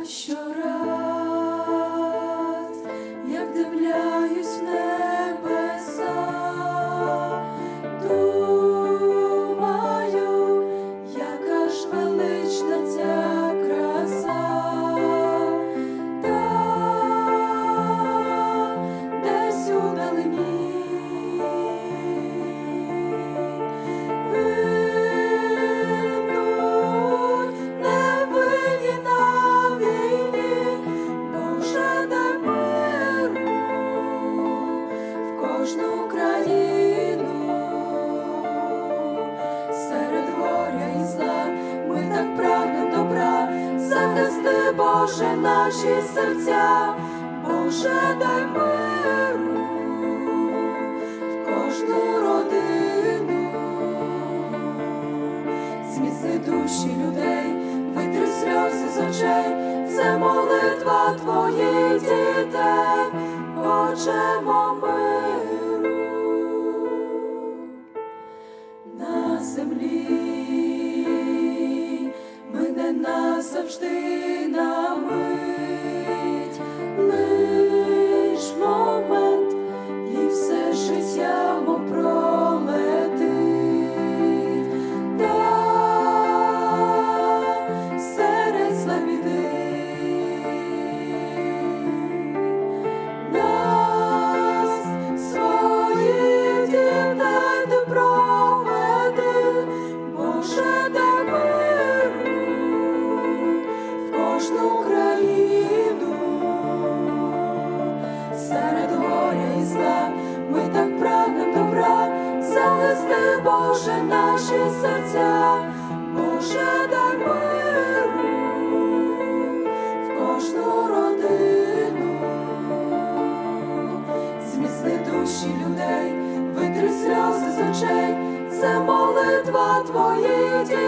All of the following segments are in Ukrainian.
Ashura. Боже, наші серця, Боже, дай миру в кожну родину, зміцни душі людей, витри сльози з очей, це молитва твоїх дітей, хочемо миру кожну країну, серед горя і зла ми так прагнем добра, захисти, Боже, наші серця, Боже, дай миру в кожну родину. Зміцни душі людей, витри сльози з очей, це молитва твоїх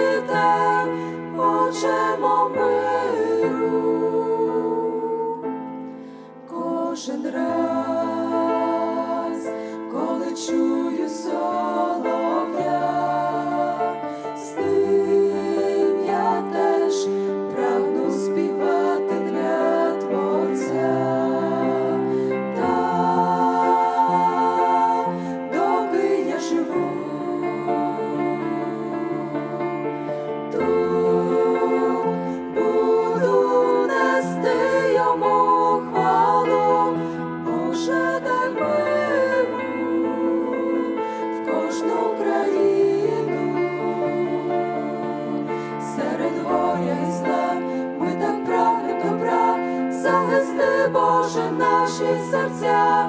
захисти, Боже, наші серця,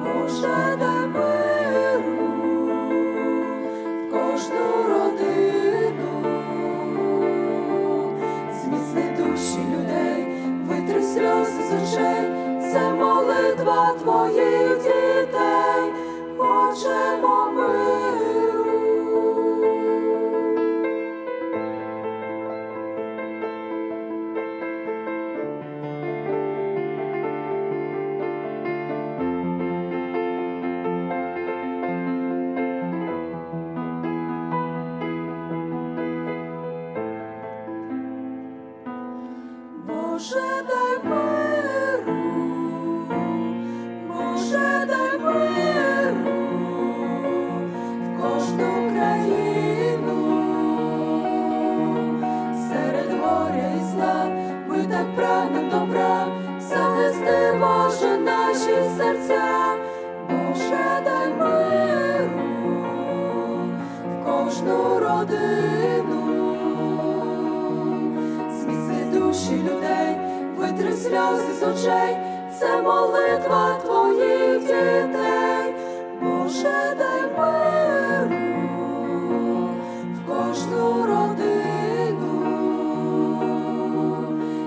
Боже, дай миру в кожну родину, зміцни душі людей, витри сльози з очей, це молитва твоїх Боже, дай миру, Боже, дай миру в кожну країну, серед горя і зла ми так прагнем добра, захисти, Боже, наші серця, Боже, дай миру в кожну родину. Душі людей, витри сльози з очей, це молитва твоїх дітей, Боже дай миру в кожну родину,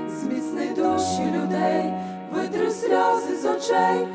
зміцни душі людей, витри сльози з очей.